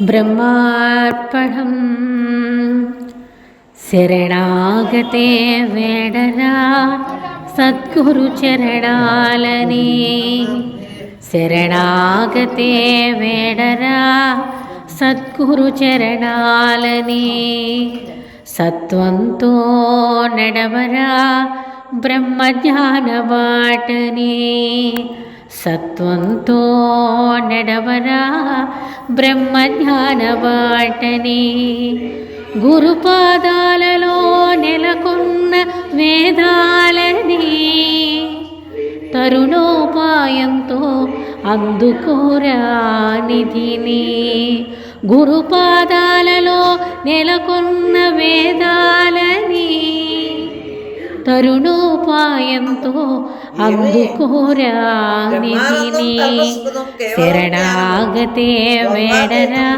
బ్రహ్మార్పణం శరణాగతే వేడరా సద్గురు చరణాలని శరణాగతే వేడరా సద్గురు చరణాలని సత్వంతో నడవరా బ్రహ్మజ్ఞాన బాటని సత్వంతో నడవరా బ్రహ్మజ్ఞాన వాటని. గురుపాదాలలో నెలకొన్న వేదాలని తరుణోపాయంతో అందుకోరా నిధిని. గురుపాదాలలో నెలకొన్న వేదాలని తరుణోపాయంతో అందుకోరా నిధిని శరణాగతే వేడరా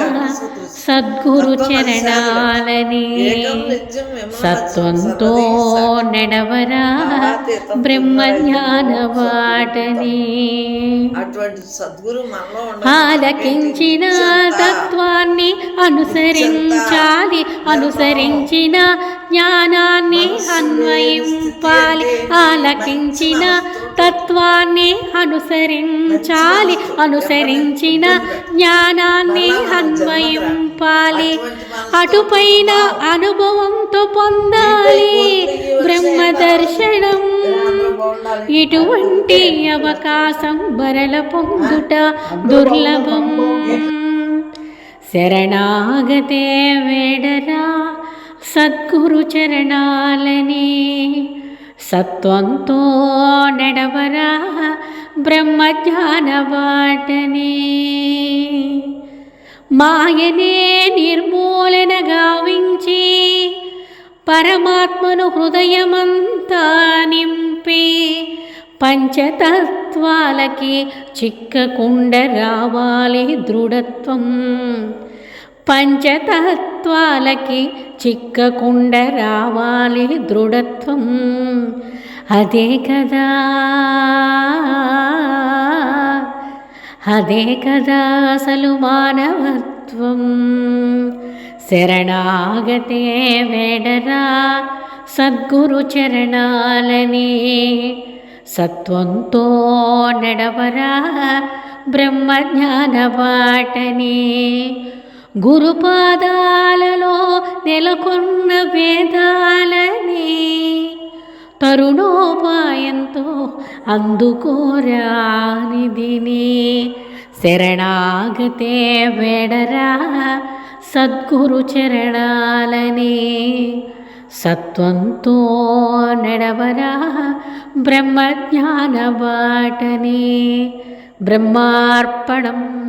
సద్గురు చరణాలని సత్వంతో నడవరా బ్రహ్మజ్ఞాన వాటని ఆలకించిన తత్వాన్ని అనుసరించాలి అనుసరించిన జ్ఞానాన్ని అన్వయింపాలి. ఆలకించిన తత్వాన్ని అనుసరించాలి. అనుసరించిన జ్ఞానాన్ని అన్వయింపాలి. అటుపైన అనుభవంతో పొందాలి. బ్రహ్మ దర్శనం. ఇటువంటి అవకాశం బరల పొందుట దుర్లభం. శరణాగతే వేడరా. సద్గురు చరణాలని సత్వంతో నడవరా బ్రహ్మజ్ఞాన బాటని మాయనే నిర్మూలన గావించి పరమాత్మను హృదయమంతా నింపి పంచతత్వాలకి చిక్కకుండ రావాలి దృఢత్వం. పంచతత్వాలకి చిక్కకుండా రావాలి దృఢత్వం. అదే కదా. అదే కదా అసలు మానవత్వం. శరణాగతే వేడరా సద్గురు చరణాలని. సత్వంతో నడవరా బ్రహ్మజ్ఞాన బాటని. గురుపాదాలలో నెలకొన్న వేదాలని తరుణోపాయంతో అందుకోరానిదిని శరణాగతే వెడరా సద్గురు చరణాలని. సత్వంతో నడవరా బ్రహ్మజ్ఞాన బాటని. బ్రహ్మార్పణం